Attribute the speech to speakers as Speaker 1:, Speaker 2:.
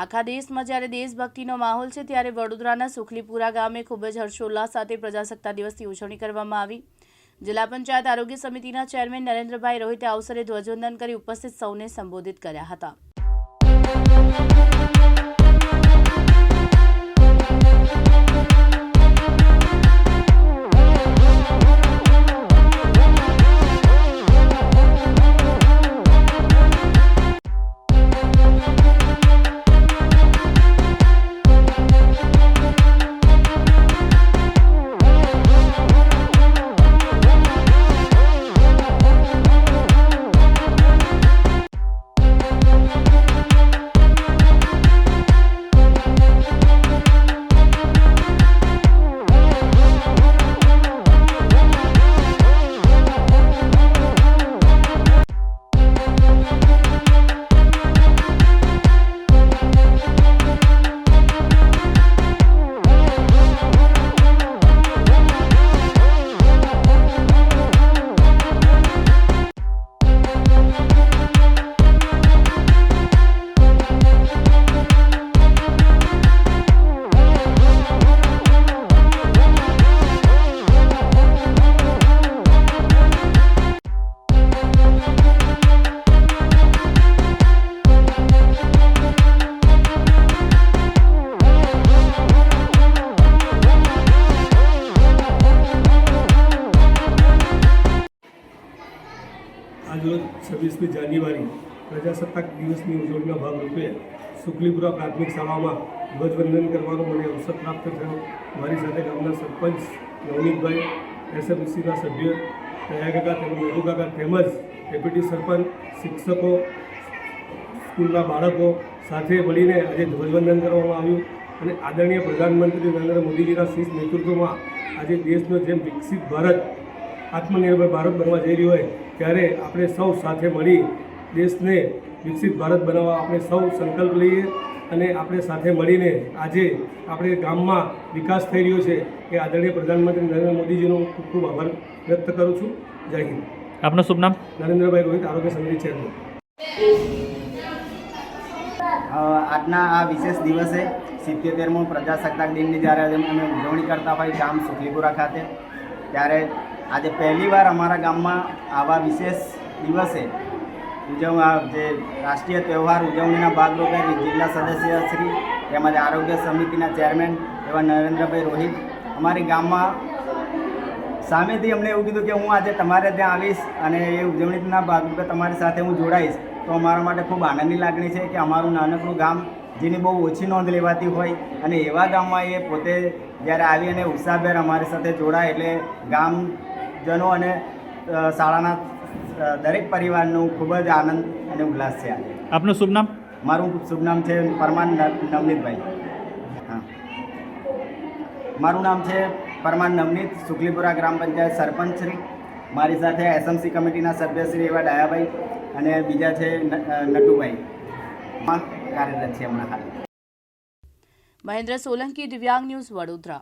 Speaker 1: આખા દેશમાં જ્યારે દેશભક્તિનો માહોલ છે ત્યારે વડોદરાના સુખલીપુરા ગામે ખૂબ જ હર્ષોલ્લાસ સાથે પ્રજાસત્તા દિવસની ઉજવણી કરવામાં આવી. જિલ્લા પંચાયત આરોગ્ય સમિતિના ચેરમેન નરેન્દ્રભાઈ રોહિતે અવસરે ધ્વજવંદન કરી ઉપસ્થિત સૌને સંબોધિત કર્યા હતા.
Speaker 2: છવ્વીસમી જાન્યુઆરી પ્રજાસત્તાક દિવસની ઉજવણીના ભાગરૂપે સુકલીપુરા પ્રાથમિક શાળામાં ધ્વજવંદન કરવાનો મને અવસર પ્રાપ્ત થયો. મારી સાથે ગામના સરપંચ નવનીતભાઈ, એસએમસીના સભ્ય દયા કાકા તેમજ મોટુકાકા તેમજ ડેપ્યુટી સરપંચ, શિક્ષકો, સ્કૂલના બાળકો સાથે મળીને આજે ધ્વજવંદન કરવામાં આવ્યું અને આદરણીય પ્રધાનમંત્રી નરેન્દ્ર મોદીજીના શીર્ષ નેતૃત્વમાં આજે દેશનો જેમ વિકસિત ભારત આત્મનિર્ભર ભારત બનવા જઈ રહ્યો હોય ત્યારે આપણે સૌ સાથે મળી દેશને વિકસિત ભારત બનાવવા આપણે સૌ સંકલ્પ લઈએ અને આપણે સાથે મળીને આજે આપણે ગામમાં વિકાસ થઈ રહ્યો છે એ આદરણીય પ્રધાનમંત્રી નરેન્દ્ર મોદીજીનો ખૂબ ખૂબ આભાર વ્યક્ત કરું છું. જય હિન્દ.
Speaker 3: આપનું શુભ નામ?
Speaker 2: નરેન્દ્રભાઈ રોહિત આરોગ્ય સમિતિ ચેરમેન.
Speaker 4: આજના આ વિશેષ દિવસે સિત્યોતેરમો પ્રજાસત્તાક દિનની જ્યારે અમે ઉજવણી કરતા હોય ગામ સુખલીપુરા ખાતે ત્યારે આજે પહેલીવાર અમારા ગામમાં આવા વિશેષ દિવસે ઉજવવા જે રાષ્ટ્રીય તહેવાર ઉજવણીના ભાગરૂપે જિલ્લા સદસ્ય શ્રી તેમજ આરોગ્ય સમિતિના ચેરમેન એવા નરેન્દ્રભાઈ રોહિત અમારી ગામમાં સામેથી અમને એવું કીધું કે હું આજે તમારે ત્યાં આવીશ અને એ ઉજવણીના ભાગરૂપે તમારી સાથે હું જોડાઈશ. તો અમારા માટે ખૂબ આનંદની લાગણી છે કે અમારું નાનકડું ગામ, જેની બહુ ઓછી નોંધ લેવાતી હોય અને એવા ગામમાં એ પોતે જ્યારે આવી અને ઉત્સાહભેર અમારી સાથે જોડાય એટલે ગામજનો અને શાળાના દરેક પરિવારનું ખૂબ જ આનંદ અને ઉલ્લાસ છે આજે
Speaker 3: આપનું શુભ નામ?
Speaker 4: મારું શુભ નામ છે પરમાન ન- નવનીતભાઈ. હા. મારું નામ છે પરમાન નવનીત સુખલીપુરા ગ્રામ પંચાયત સરપંચ શ્રી. મારી સાથે એસએમસી કમિટીના સભ્યશ્રી એવા ડાયાભાઈ અને બીજા છે નટુભાઈ. માં કાર્યરત છે હમણાં હાલ.
Speaker 1: મહેન્દ્ર સોલંકી દિવ્યાંગ ન્યૂઝ વડોદરા.